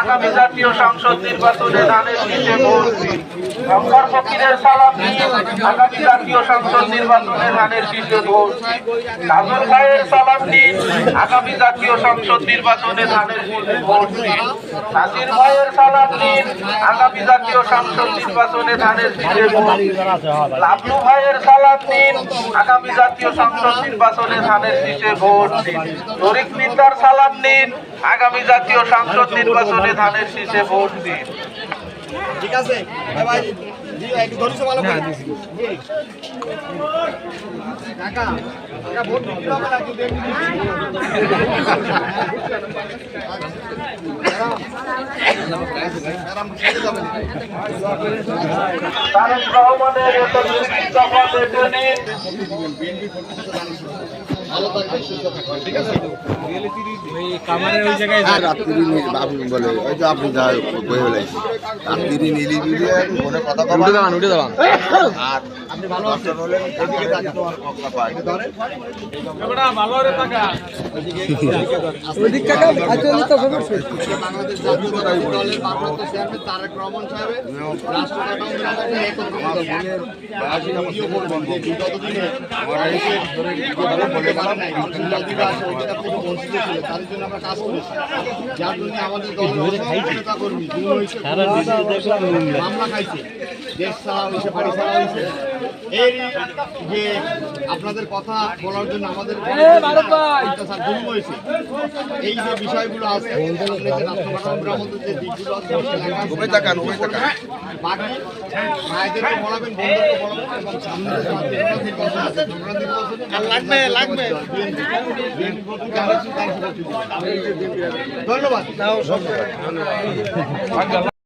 আগামী জাতীয় সংসদ নির্বাচনে ধানের নিচে ভোট দিন। শঙ্কর ফকিরের সালাম দিন। আগামী জাতীয় সংসদ নির্বাচনে ধানের শীষে ভোট। কাজল ভাইয়ের সালাম দিন আগামী জাতীয় সংসদ নির্বাচনে ধানের ভোট দিন নাজির ভাইয়ের সালাম দিন আগামী জাতীয় সংসদ নির্বাচনে ধানের শীষে ভোট লাভলু ভাইয়ের সালাম দিন আগামী জাতীয় সংসদ নির্বাচনে ধানের শীষে ভোট দিন তরিক মিন্দার সালাম দিন আগামী জাতীয় সংসদ নির্বাচনে ধানের শীষে ভোট দিন ঠিক আছে ভাই জি একটু ধরিস ভালো করে। কাকা কাকা ভোট দিতে হবে না কিন্তু তারেক রহমানের এত নির্দিষ্ট বাবু বলে ওই তো আপনি যা বই হলে রাত্রি নীলি বিলি মনে কথা উঠে দাঁড়ান উঠে দাঁড়ান। আর আপনি ভালো আছেন? এদিকে তাকে আমাদের মামলা খাইছে দেশ ছাড়া হয়েছে বাড়ি ছাড়া হয়েছে যে আপনাদের কথা বলার জন্য আমাদের হয়েছে। এই যে বিষয়গুলো আছে যে দিকগুলো। বাকি বলাবেন এবং সামনে লাগবে লাগবে। ধন্যবাদ।